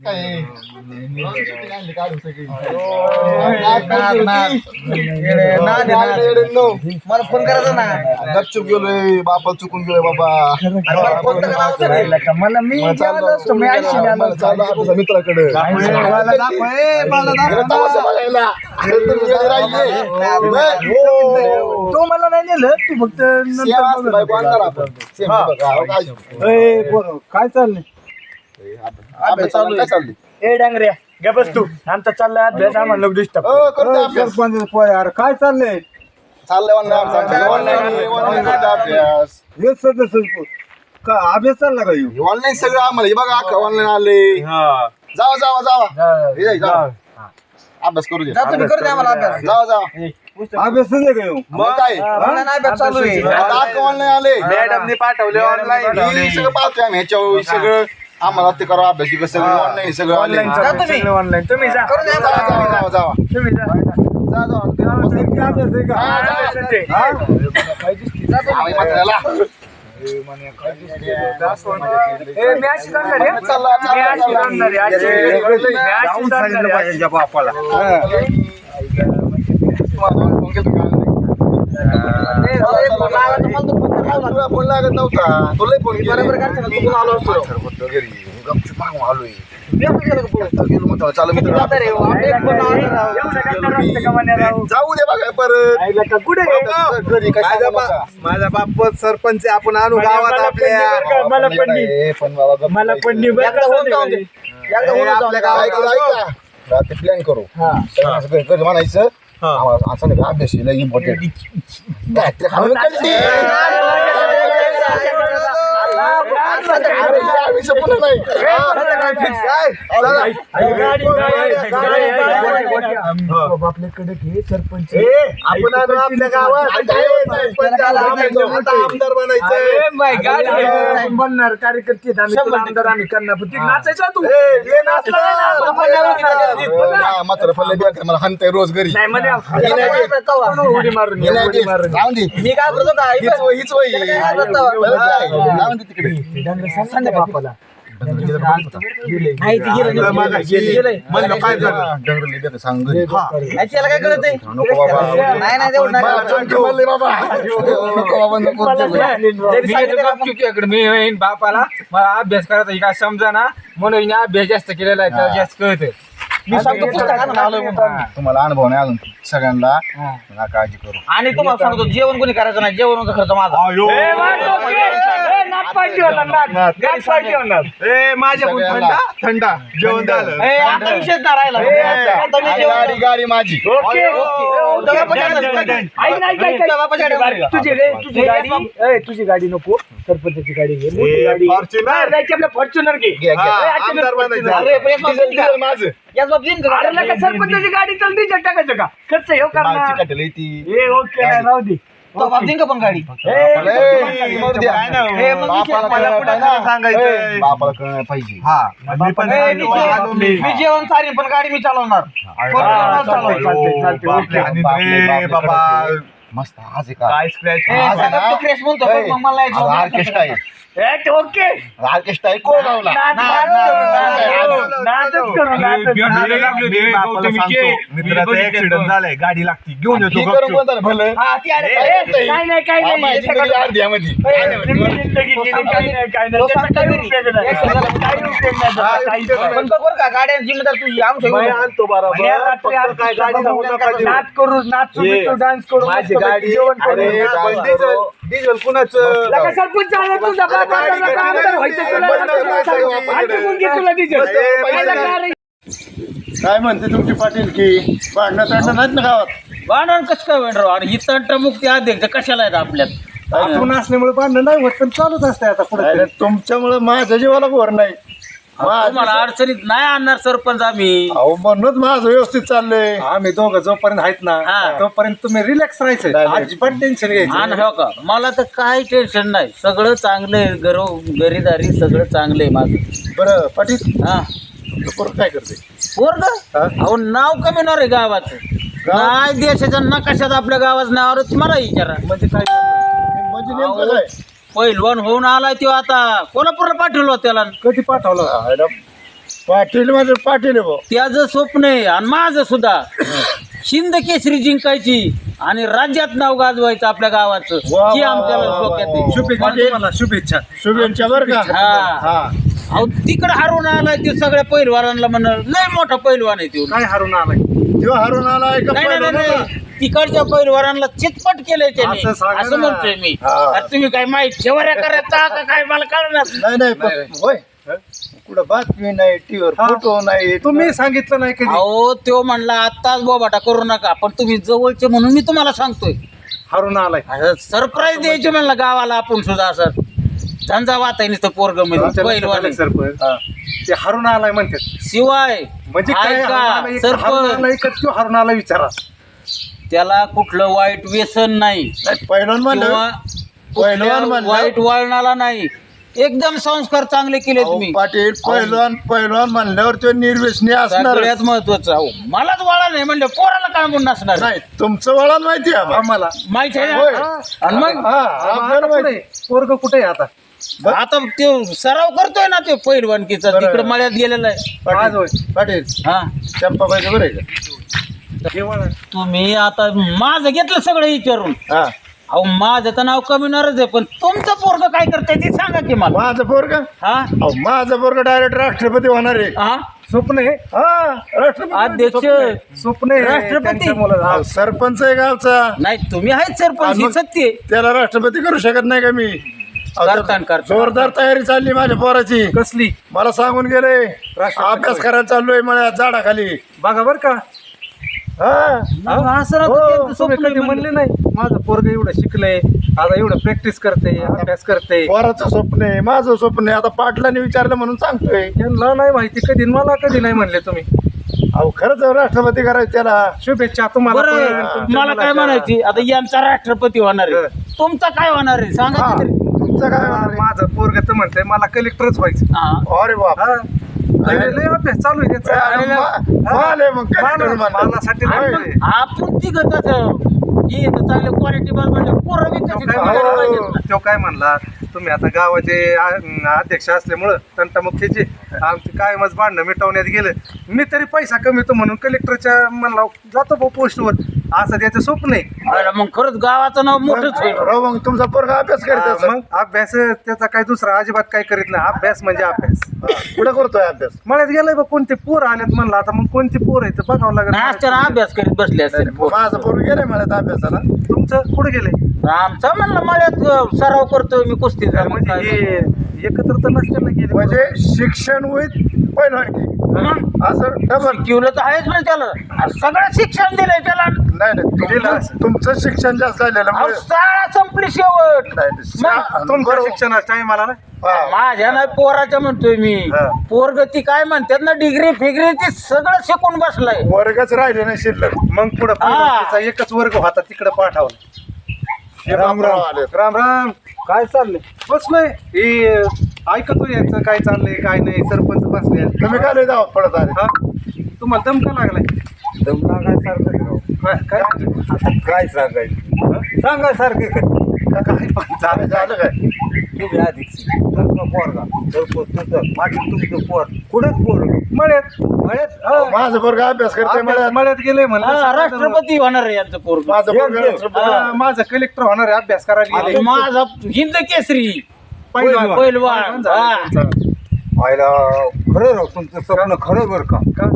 काय. मला फोन करायचा ना. गपचूप गेलोय बापा चुकून गेलोय बाबा मला फोन तर करावा रे. मला मी असतो, ऐंशी मित्राकडे. हो. तो मला नाही नेलं तू फक्त पोरं, काय चाललंय? ए डांगऱ्या गे बस तू. आमचा चाललाय अभ्यास आम्हाला लोक डिस्टर्ब हो. सरपंच पोय काय चाललंय? चाललंय. हे सदस्य का अभ्यास चालला का ह्यो? ऑनलाईन सगळं आम्हाला. हे बघा ऑनलाईन आले. जावा जावा जावा. हे अभ्यास करू दे. जा तुम्ही करू द्या आम्हाला अभ्यास. जावा जावा. अभ्यास का? मग काय? ऑनलाईन अभ्यास चालू आहे. आता ऑनलाईन आले. मॅडमने पाठवले ऑनलाईन हे सगळं पाहतोय आम्ही. ह्याच्यावर सगळं आम्हाला ते करा अभ्यास हे सगळं ऑनलाईन सगळं ऑनलाईन ऑनलाईन जा चाललंय, तुम्ही. सगळं ऑनलाईन तुम्ही जा करू द्या जावा आम्हाला जावा जावा जावा तुम्ही जा जा, जावा. किती अभ्यास आहे का? हा, जा, अभ्यास आहे. हा? आम्ही म्हाताऱ्याला. ए, मी अशी जाणार आहे. चालला, चालला, मी अशी चालला. जाणार आहे, अशी. मी अशी जाणार आहे, अशी. तुला फोन लागत नव्हता. तुला फोन बरोबर चुकून आलो असतो. गेलो म्हणतो चालू मित्र जाता रे, आपले एक फोन आला राव. एवढं काय करावं लागतं का म्हणे राव? जाऊ दे बघा परत. आईला का कुठे काय माझा बाप सरपंच आहे, आपण आणू गावात आपल्या. नाही मला पण नाही. बाबा मला नाही. पण नाही आपल्या. गावात प्लॅन करू. सगळ्यांना असं घरी म्हणायचं. आम्हाला आज आपल्याकडे घे सरपंच आपण आपल्या गावात आमदार बनायचंय आपण बनणार कार्यकर्ते आमदार आम्ही करणार पण ते नाचायचं तू. मात्र पडले बी मला हाणताय रोज घरी हे उडी मारून हे. मी काय करतो का हीच दे तिकडे डांगर सांग ना बापाला. नाही ती गेलं म्हणलं काय झालं. नाही, त्याला काय कळत. नाही नाही. नको. जरी सांगितलं मी येईन बापाला. मला अभ्यास करायचा हे काय समजा ना म्हणून हिने अभ्यास जास्त केलेला आहे त्याला जास्त कळत मी सांगतो पुस्तक आणून आलोय म्हणून. तुम्हाला अनुभव नाही अजून. सगळ्यांना नका काळजी करू. आणि तुम्हाला सांगतो जेवण कोणी करायचं नाही. जेवणाचा खर्च माझा. ए, वाट बघ, ए, ए, पार्टी होणार, पार्टी होणार. ए माझ्या पण थंडा? थंडा. जेवण झालं. ए, आता मी जेवण- गाडी गाडी माझी. ओके. ऐक ना, ऐक, ऐक, ऐक. तुझी गाडी- तुझी रे, तुझी गाडी. ए, तुझी गाडी नको. सरपंचाची गाडी घे मोठी Fortuner? नाही, नाही, आपल्या फॉर्च्युनर घे. ए, आमदार. बनायचं. अरे? माझं? अरे नका सरपंचाची गाडी डिझेल टाकायचं का? खर्च हे करणार. माझी कटली ती. ए ओके नाही राहू दे. तो देईन का पण गाडी? मग मला पुढे बापाला पाहिजे. हा. मी पण ए, मी आलो मी. मी जेवण चालेल पण गाडी मी चालवणार. बाबा. मस्त आज आहे का? काय स्क्रॅच ए, आज आहे सगळं ना? तो crash म्हणतो, ए, पण मग मला. ऑर्केस्ट्रा आहे. ओके ऑर्केस्ट्रा कोळगावला मित्राचा ऍक्सिडेंट झालाय गाडी लागती घेऊन येतो गाड्या जिम्मेदार तुझी. आणतो बरोबर. नाच करू नाचू डान्स करू माझी मस्त गाडी जेवण करू. अरे, पण डिझेल कुणाचं? लगा सरपंच आला तुझा आमदार व्हायचं तुला, घे तुला डिझेल. काय पैसे लगा रे? काय म्हणते तुमची पाटील की भांडणं तंडणं नाहीत ना गावात? भांडण कसं काय होईल राव? आणि ही तंटमुक्ती अध्यक्ष कशाला आहेत आपल्यात? आपण असल्यामुळे भांडण नाही होत पण चालूच असते आता पुढे तुमच्यामुळे माझ्या जीवाला घोर नाही. तुम्हाला अडचणीत नाही आणणार सरपंच आम्ही. अहो म्हणूनच माझं व्यवस्थित चाललंय. आम्ही दोघं जोपर्यंत आहेत ना हा. तोपर्यंत तुम्ही रिलॅक्स राहायचं. नाही. अजिबात टेन्शन घ्यायचं. आणि हो का मला तर काही टेन्शन नाही. सगळं चांगलं आहे घरो घरीदारी सगळं चांगलं आहे माझं. बरं पाटील. हा. तुमचं पोरं काय करते पोरग? अहो नाव कमीणार आहे गावाचं. नाही देशाच्या नकाशात आपल्या गावाचं नावावरच मला विचारा. म्हणजे काय? करणार? म्हणजे नेमकं काय? पहिलवान होऊन आलाय तो आता. कोल्हापूरला पाठवलं त्याला. कधी पाठवलं? अरे, पाटील म्हणजे पाटील आहे भाऊ. त्याचं स्वप्न आहे आणि माझं सुद्धा. शिंद केसरी जिंकायची आणि राज्यात नाव गाजवायचं आपल्या गावाचं. वा, ही वा, आमच्या वा, वा, डोक्यात वा, आहे. शुभेच्छा. शुभेच्छा. शुभेच्छा बरं का? हा. हा. अहो तिकडे हरून आलाय ते सगळ्या पैलवानांना म्हण लय मोठा पैलवान आहे तो. काय हरून आलाय? तो हरून आला का नाही नाही, पहिला नाही बघा. नाही. तिकडच्या पैलवानांना चितपट केलंय त्यांनी. असं सांगा असं ना. म्हणतोय मी. हा. आता तुम्ही काय माहिती शेवऱ्या करायचा का काय मला कळणार नाही. नाही पण- होय. कुठं बातमी नाही टीव्हीवर हा. फोटो नाही तुम्ही सांगितलं नाही कधी? अहो तो म्हणला आत्ताच बोबाटा करू नका पण तुम्ही जवळचे म्हणून मी तुम्हाला सांगतोय. हरून आलाय. सरप्राईज द्यायचे म्हणलं गावाला आपण सुद्धा असं धंदा वाताय नुसतं पोरग म्हणजे सरपंच. ते हरून आलाय म्हणतात. शिवाय म्हणजे काय हरून ऐका आलाय? एक हरून सरपंच आलाय का तो हरून आला विचारा. त्याला कुठलं वाईट व्यसन नाही. पहिलवान म्हणलं. पहिलवान म्हणलं. वाईट वळणाला नाही. एकदम संस्कार चांगले केले अहो, तुम्ही पाटील पहिलवान पहिलवान म्हणल्यावर तो निर्व्यसनी असणार सगळ्यात महत्वाचं अहो मलाच वळा नाही म्हणजे पोराला काय म्हणून नसणार नाही तुमचं वळण माहिती आहे आम्हाला. माहिती आहे होय. ना? आणि मग? हा माहिती. पोरग कुठे आहे आता? आता ते सराव करतोय ना ते पैलवानकीचा बरोबर. तिकडे मळ्यात गेलेला आहे. आज होय. पाटील पाटील हा. चंपा पाहिजे बरं आहे का? जेवण आहे. तुम्ही आता माझं घेतलं सगळं विचारून हा. अहो माझं तर नाव कमीणारच आहे पण तुमचं पोरग काय करताय ते सांगा की मला. माझं पोरग? हा? माझं पोरग डायरेक्ट राष्ट्रपती होणार आहे. हा? स्वप्न आहे? हा राष्ट्रपती. अध्यक्ष. स्वप्न आहे. राष्ट्रपती. त्यांच्या मुलाला. अहो, सरपंच आहे गावचा. नाही तुम्ही आहेत सरपंच आणि ही सत्य आहे. त्याला राष्ट्रपती करू शकत नाही का मी? अहो, करतान, करतान. जोरदार तयारी चालली माझ्या पोराची. कसली? मला सांगून गेले राष्ट्रपती अभ्यास करायला चाललोय मला झाडाखाली. बघा बर का. हा? मग असं राहतं हो, त्यांचं तुम्ही स्वप्न कधी आहे म्हणले नाही माझं पोरग एवढं शिकलंय आता एवढं प्रॅक्टिस करते अभ्यास करते पोराचं स्वप्न आहे माझं स्वप्न आहे आता पाटलाने विचारलं म्हणून सांगतोय. यांना नाही माहिती कधी मला कधी नाही म्हणले तुम्ही. अहो खरंच राष्ट्रपती करायचं त्याला. शुभेच्छा तुम्हाला पण, बरं तुमच्या मला काय मुलाच्या. म्हणायची? आता यांचा राष्ट्रपती होणार आहे. तुमचा काय होणार आहे? सांगा हा. तुमचं काय होणार आहे? माझं पोरग तर म्हणतंय मला कलेक्टरच व्हायचं हा. अरे बाप हा. लय लय अभ्यास चालू आहे त्याचा. अरे मा- माले मग काय मला- करू म्हणलं? मलासाठी आणि नाही. मग आपण तिघं कसं हे तर चांगले क्वालिटी पोरं तो काय करायला म्हणला पाहिजेत ना. तो काय म्हणला तुम्ही आता गावाचे आ- अध्यक्ष असल्यामुळं तंटामुख्याचे आमचे कायमच भांडणं मिटवण्यात गेलं मी तरी पैसा कमीतो म्हणून कलेक्टरच्या म्हणला जातो भाऊ पोस्टवर असं त्याचं स्वप्न आहे. अरे मग खरंच गावाचं नाव मोठंच होईल. राव मग तुमचा पोरगा अभ्यास करत असेल. मग अभ्यास त्याचा काय दुसरा अजिबात काय करीत नाही. अभ्यास म्हणजे अभ्यास. कुठं करतोय अभ्यास? मळ्यात गेलाय बा कोणते पोर आलेत म्हणलं आता. मग कोणती पोर आहे तर बघावं नाही असताना लागेल अभ्यास करीत बसले माझं पोरग गेलाय मला अभ्यासाला. तुमचं कुठे गेले आमचा म्हणलं मळ्यात अं, सराव करतोय मी कुस्तीचा. म्हणजे हे एकत्र तर नसते ना गेले. म्हणजे शिक्षण होईल मग असं डबल शिकवलं तर आहेच म्हणजे त्याला. सगळं शिक्षण दिलंय त्याला. नाही नाही तुमचं-. तुमचं शिक्षण जास्त झालेलं अहो, मुळे- शाळा संपली शेवट. नाही, नाही, शा- तुमच्या बरोबर. ना? हा. माझ्या नाही पोराच्या म्हणतोय मी. हा. पोरग ती काय म्हणतात ना डिग्री फिग्री ती सगळं शिकून बसलाय. वर्गच राहिले नाही शिल्लक. मग पुढं हा. तिचा एकच वर्ग होता तिकडे पाठवला. राम राम. आले राम राम. काय चाललंय? बसलोय. हे ऐकतो यांचं काय चाललंय काय नाही सरपंच बसले तुम्ही काय लय जावं पडत आले हा? तुम्हाला दम का लागलाय दम लागायसारखं काय काय? काय सांगायचं? सांगायसारखं काय? पण झालं झालं काय? तुम्ही आधीच पोरगा तर तुमचं माझं तुमचं पोर. कुठेच पोर मळ्यात मळ्यात हा. माझं पोरग अभ्यास करतोय अभ्यास मला मळ्यात गेले म्हणलं. हा, राष्ट्रपती होणार आहे यांचं पोरग. माझं पोरग. हा, माझं कलेक्टर होणार आहे अभ्यास करायला गेले माझा हिंद केसरी. हा. व्हायला खरं राव तुमचं स्वप्न खरं बरं का? का?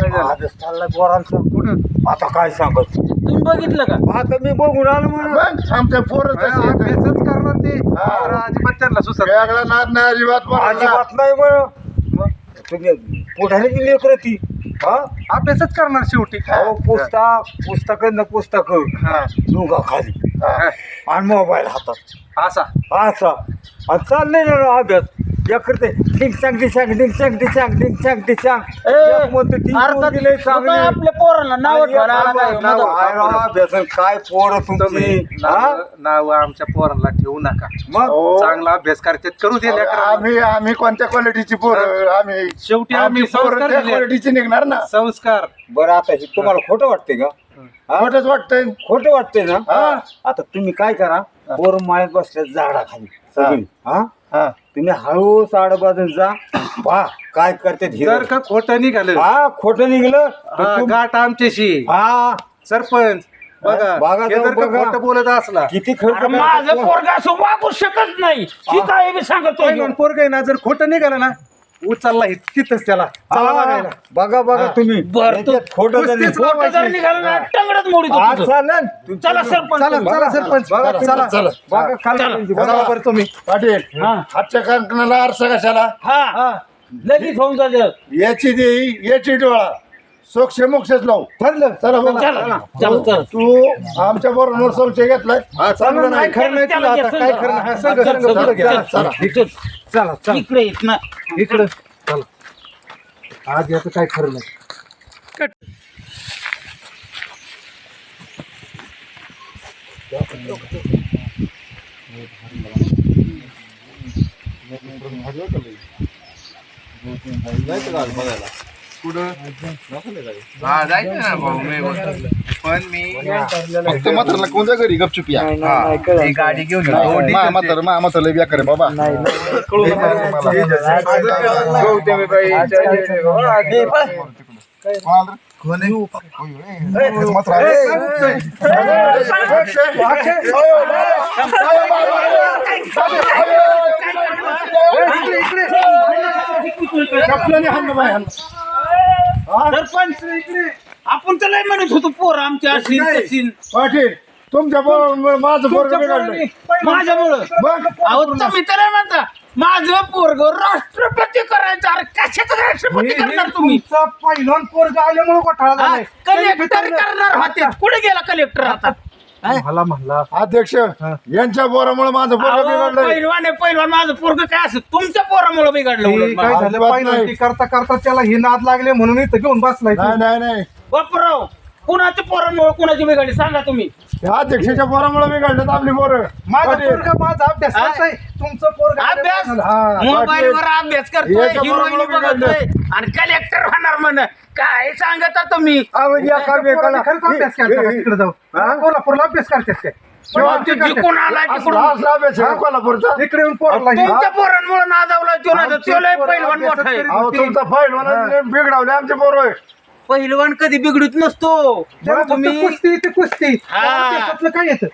काय झालं? चाललाय पोरांचा. कुठं? आता काय सांगत? तुम्ही बघितलं का? आता मी बघून आलो म्हणून. आमच्या पोरच अभ्यासच करणार ते. हा. अजिबात त्यांना सुचत वेगळा नाद नाही अजिबात पोराला. अजिबात नाही बरं. तुम्ही पुढारीची लेकर ती. हा? अभ्यासच करणार शेवटी. अहो पुस्तक पुस्तक न पुस्तक. हा. डोंगा खाली. हा. आणि मोबाईल हातात. असा. असा. चाललंय ना राव अभ्यास या करते डिंग सांग डिंग सांग डिंग सांग डिंग सांग डिंग सांग डिंग सांग ए, एक म्हणतो लोकं चांगली. आपल्या पोरांना नाव आणि काय नाव राव अभ्यास आणि काय पोर तुम्ही तुमची हा? नाव नाव आमच्या पोरांना ठेवू नका मग हो. चांगला अभ्यास करतात करू दे लेकरांना. आम्ही आम्ही कोणत्या क्वालिटीची पोर आम्ही शेवटी आम्ही आम्ही पोरं संस्कार त्या दिले. क्वालिटीची निघणार ना संस्कार बरं आता हे तुम्हाला खोटं वाटतंय का? खोटच वाटतंय. खोटं वाटतंय ना? हा. आता तुम्ही काय करा पोर माळ्यात बसल्या झाडाखाली. सगळी हा? हा. तुम्ही हळू साड बाजून जा. पहा काय करते जर का खोटं निघालं. हा खोटं निघलं तर हा, तुम- गाठ आमच्याशी. हा. सरपंच बघा. बघा हे जाऊन जर का बघा. खोटं बोलत असला. किती खर्च अरे माझं पोरगा असं वागू शकत नाही. ही. काय मी सांगतोय. पहिलवान पोरग आहे ना जर खोटं निघालं ना उचलला हे तिथंच त्याला. चला बघायला. बघा बघा तुम्ही. बरं, तू- याच्यात खोटं जर कुस्तीच नाही. खोटं जर निघालं ना टंगडच मोडी हा, चालेल तुम्ही चला सरपंच. चला चला सरपंच. बघा चला. चला बघा खाली चला. बघा बघा. बरं तुम्ही. पाटील हा. हातच्या काकणाला आरसा कशाला? हा. लगेच होऊन जाते. याची देई याची डोळा. सोक्ष मोक्षच लावू. ठरलं? चला बघा चला चला चला. तू आमच्या बरोबर संशय घेतलाय. हा चांगलं नाही खरं नाही तुला आता काय खरं नाही. हा, पुढं घ्या. चला. चला चला. इकडे येत ना. इकडं. चला. आज याचं काय खरं नाही. फक्त म्हातारला कोणत्या घरी गपचूप या गाडी घेऊन मा म्हातार मा म्हातार लय बेकार आहे बाबा सरपंच आपण तर लय म्हणत होतो पोर आमच्या असेल तशील पाटील तुमच्या बरोबर माझं बिघडलंय. माझ्यामुळं. अहो तुम्ही तर नाही म्हणता. माझं पोरग राष्ट्रपती करायचं. अरे कशाचं राष्ट्रपती करणार तुम्ही? पहिलवान पोरग आल्यामुळे झालाय. कलेक्टर करणार होते. कुठे गेला कलेक्टर आता मला म्हणला. अध्यक्ष यांच्या पोरामुळे माझं पोरग अहो, बिघडलंय. पहिलवान आहे पहिलवान. माझं पोरग काय असं तुमच्या पोरामुळे बिघडलं काय. झालं? अजिबात नाही. ती करता करता त्याला हे नाद लागले म्हणून इथं घेऊन बसलाय तू. नाही नाही नाही. बापराव कुणाच्या पोरामुळे कुणाची बिघडली सांगा तुम्ही. या अध्यक्षाच्या पोरामुळे बिघडलेत आपली पोरं. माझा पाटील, पोरगा माझा अभ्यास हा? करताय. तुमचं पोरग अभ्यास? हा मोबाईल वर अभ्यास करतोय याच्या हिरोईन बरोबर बघतोय आणि कलेक्टर होणार म्हण. काय सांगता तुम्ही? या खरंच अभ्यास करता का तिकडे जाऊ कोल्हापूरला अभ्यास करतात काय शेवटी जिंकून आलाय असला तिकडून. असला अभ्यास आहे कोल्हापूरचा. इकडे येऊन पोरला हे- तुमच्या पोरांमुळे नादावला तो ना तो लय पहिलवान मोठा आहे. अहो तुमचा फाईल बिघडवले आमचे पोरं. पहिलवान कधी बिघडत नसतो. त्याला फक्त तुम्ही कुस्ती ते कुस्ती. हा. अभ्यासातलं काय येतं?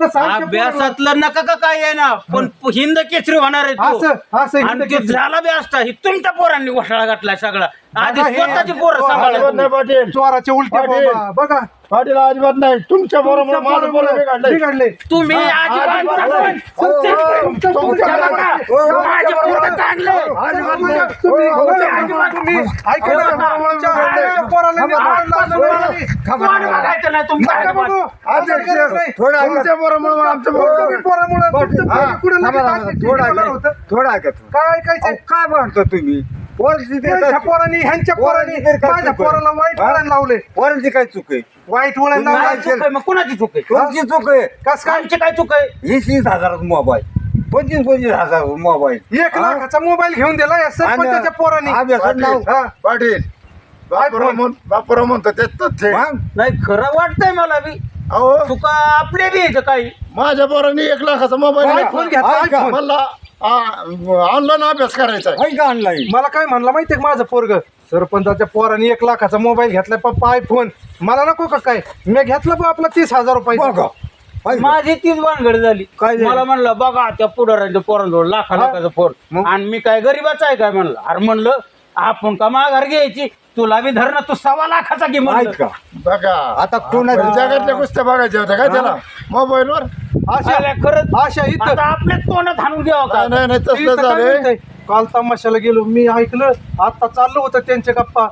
तसं आमच्या पोराला- अभ्यासातलं नका का काय आहे ना? पण हिंद केसरी होणार आहे तो. असं असं आणि हिंद ते केसरी. झाला बी असता. ही तुमच्या पोरांनी घोटाळा घातलाय सगळा. आधी हे- स्वतःची पोरं सांभाळा. नाही पाटील. चोराच्या उलट्या. बाबा बघा. पाटील अजिबात नाही तुमच्या बरोबर माझं बिघडलंय बिघडले तुम्ही अजिबात अजिबात नाही. नाही. तुमच्या- तुमच्या तुमच्या पोराला- बघा. हो, माझ्या पोरं चांगलं आहे. अजिबात नाही. तुम्ही- हो, हो, अजिबात तुम्ही ऐका ना, तुमच्या आईच्या पोराला मी हाण लावलं नाही. कोण बघायचं नाही तुमच्या नका अजिबात. बघू. अध्यक्ष असं नाही. थोडं ऐका. तुमच्या बरोबर आमचं तुमच्या पोरं बी पोरामुळं तुमचं हा. पोरं कुठं लगेच थांबा, असं थांबा, थोडं होणार ऐका होतं. थोडं ऐका तुम्ही. काय ऐकायचं काय म्हणतो तुम्ही त्यांच्या पोरांनी ह्यांच्या पोरांनी माझ्या? पोराला वाईट? वळण लावले. पोरांची काय चूक आहे? वाईट वळण लावले. चूक आहे मग कुणाची चूक आहे? तुमची चूक आहे. कस काय? आमची काय चूक आहे? वीस वीस हजाराचा मोबाईल पंचवीस पंचवीस हजार मोबाईल एक लाखाचा मोबाईल घेऊन दिला या सरपंचाच्या पोरांनी. हा. पाटील बापराव म्हण- बापराव म्हणतो ते तथ्य आहे. मग? नाही खरं वाटतंय मला बी. अहो. चुका आपल्या बी येतं काही. माझ्या पोरांनी एक लाखाचा मोबाईल आयफोन घेतला. मला ऑनलाईन अभ्यास करायचा आहे. ऐका ऑनलाईन मला काय म्हणलं माहितीये का माझं पोरग? सरपंचाच्या पोराने एक लाखाचा मोबाईल घेतलाय पप्पा आयफोन मला नको का काय? मी घेतला बा आपला तीस हजार रुपये. माझी तीच भानगड झाली. काय झाली? मला म्हणलं बघा त्या पुढाऱ्यांच्या पोरांजवळ लाखा लाखाचा फोन आणि मी काय गरीबाच आहे काय म्हणलं? अरे म्हणलं आपण का माघार घ्यायची? तुला बी धरणं तू सव्वा लाखाचा घे म्हणलं. ऐका. बघा. आता पण कोणाची जगातल्या कुस्त्या बघायच्या होत्या काय त्याला? मोबाईलवर? आशा अरे खरंच. आशा इथं आता आपल्या तोंडात हाणून घ्यावं का? नाही नाही नाही, तसलं इथं काय झालंय. म्हणतंय? काल तमाशाला गेलो मी ऐकलं आता चाललं होतं त्यांच्या गप्पा.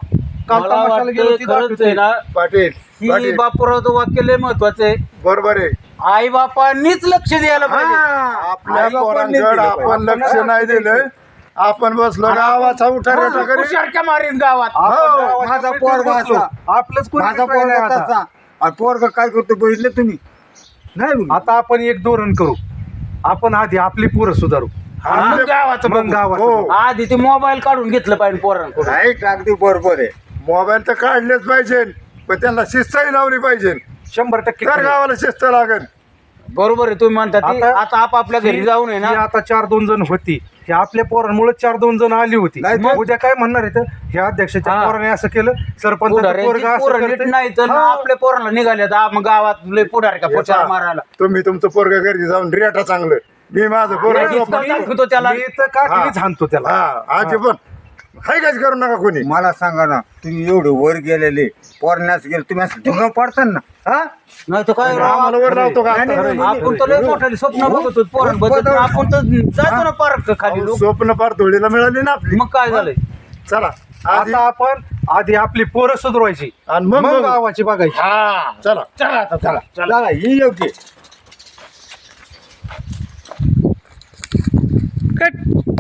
काल मला तमाशाला गेलो वाटतं ती खरंच दाखवते. आहे ना पाटील की पाटील. बापूरावचं वाक्य लय महत्वाचं आहे. बरोबर आहे. आई बापांनीच लक्ष द्यायला पाहिजे. आपल्या आई-बापांनी पोरांकडे दिलं आपण. लक्ष नाही दिलं आपण बसलो गावाचा करी हुशारक्या मारीन गावात हो, माझा पोरगा. असा. आपलंच कोणी माझा पोरगा आता. तसा आणि पोरगा काय करतो बघितलं तुम्ही नाही बघितलं. आता आपण एक धोरण करू आपण आधी आपली पोरं सुधारू गावाचं मग बघू. गावाचं हो. बघू. आधी ते मोबाईल काढून घेतलं पाहिजे पोरांकडून नाही अगदी बरोबर आहे मोबाईल तर काढलेच पाहिजे पण त्यांना शिस्तही लावली पाहिजे शंभर टक्के तर. गावाला शिस्त लागेल बरोबर आहे तुम्ही म्हणता ती. आता- आता आपापल्या घरी जाऊन आहे ही ना आता चार दोन जण होती हे आपल्या पोरांमुळे चार दोन जण आली होती. नाही मग उद्या काय म्हणणार आहे तर? ह्या अध्यक्षाच्या हा. पोराने असं केलं सरपंच पुढाऱ्यांची पोरं नीट नाही तर ना आपल्या पोराला निघाले तर मग गावात लय पुढारी का पोचार मारायला? तुम्ही तुमचं पोरग घरी जाऊन रेटा चांगलं. मी माझं नाही, पोरग नाही, दाखवतो त्याला मी तर काठीच हाणतो त्याला. हा आजी पण. हाय काच करू नका कोणी. मला सांगा ना तुम्ही एवढे वर गेलेले पोरण्यास गेले तुम्ही असं ढुंगा पडता ना हा? नाही तर काय राव, आम्हाला वर लावतो का नाही, नाही, नाही, आपण तर लय स्वप्न बघतो पोरांबद्दल आपण तर जातो ना पार्क खाली अहो, लोक. स्वप्न पार धुळीला मिळाली ना आपली. मग काय झालंय? चला आधी आता आपण आधी आपली पोरं सुधरवायची. आणि मग मग. गावाची बघायची. हा. चला. चला आता चला. चला. ही योग्य. कट.